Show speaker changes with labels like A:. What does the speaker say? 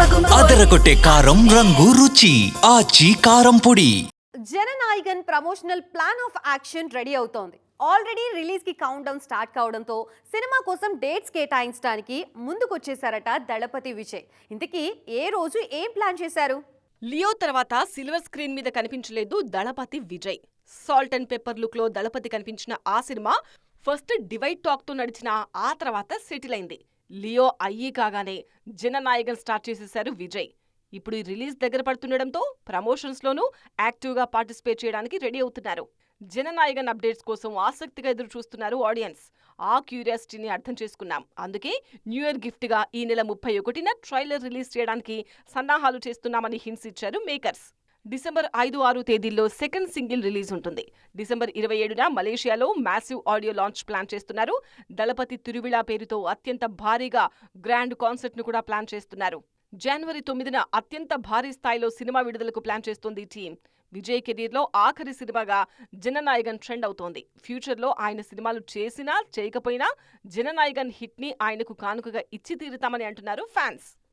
A: అదరగొట్టే కారం రంగు రుచి. ఆచి కారం పొడి.
B: Jananayagan promotional plan of action ready అవుతోంది. ఆల్రెడీ రిలీజ్కి కౌంట్ డౌన్ స్టార్ట్ కావడంతో సినిమా కోసం డేట్స్ కేటాయించడానికి ముందుకొచ్చేశారట దళపతి విజయ్. ఇంతకీ ఏ రోజు ఏం ప్లాన్ చేశారు?
C: లియో తర్వాత సిల్వర్ స్క్రీన్ మీద కనిపించలేదు Thalapathy Vijay. Salt and pepper లుక్లో దళపతి కనిపించిన ఆ సినిమా ఫస్ట్ డివైడ్ టాక్తో నడిచిన ఆ తర్వాత సెటిల్ అయింది. లియో అయ్యి కాగానే జననాయకన్ స్టార్ట్ చేసేశారు విజయ్. ఇప్పుడు ఈ రిలీజ్ దగ్గర పడుతుండడంతో ప్రమోషన్స్లోనూ యాక్టివ్గా యాక్టివ్గా పార్టిసిపేట్ చేయడానికి రెడీ అవుతున్నారు. జననాయకన్ అప్డేట్స్ కోసం ఆసక్తిగా ఎదురు చూస్తున్నారు ఆడియన్స్. ఆ క్యూరియాసిటీని అర్థం చేసుకున్నాం. అందుకే న్యూ ఇయర్ గిఫ్ట్గా ఈ నెల ముప్పై ఒకటిన ట్రైలర్ రిలీజ్ చేయడానికి సన్నాహాలు చేస్తున్నామని హింట్స్ ఇచ్చారు మేకర్స్. డిసెంబర్ ఐదు ఆరు తేదీల్లో సెకండ్ సింగిల్ రిలీజ్ ఉంటుంది. డిసెంబర్ ఇరవై ఏడున మలేషియాలో మ్యాసివ్ ఆడియో లాంచ్ ప్లాన్ చేస్తున్నారు. దళపతి తిరువిళా పేరుతో అత్యంత భారీగా గ్రాండ్ కాన్సర్ట్ను కూడా ప్లాన్ చేస్తున్నారు. జనవరి తొమ్మిదిన అత్యంత భారీ స్థాయిలో సినిమా విడుదలకు ప్లాన్ చేస్తోంది ఈ టీం విజయ్ కెరీర్లో ఆఖరి సినిమాగా జననాయగన్ ట్రెండ్ అవుతోంది. ఫ్యూచర్లో ఆయన సినిమాలు చేసినా చేయకపోయినా జననాయగన్ హిట్ని ఆయనకు కానుకగా ఇచ్చి తీరుతామని అంటున్నారు ఫ్యాన్స్.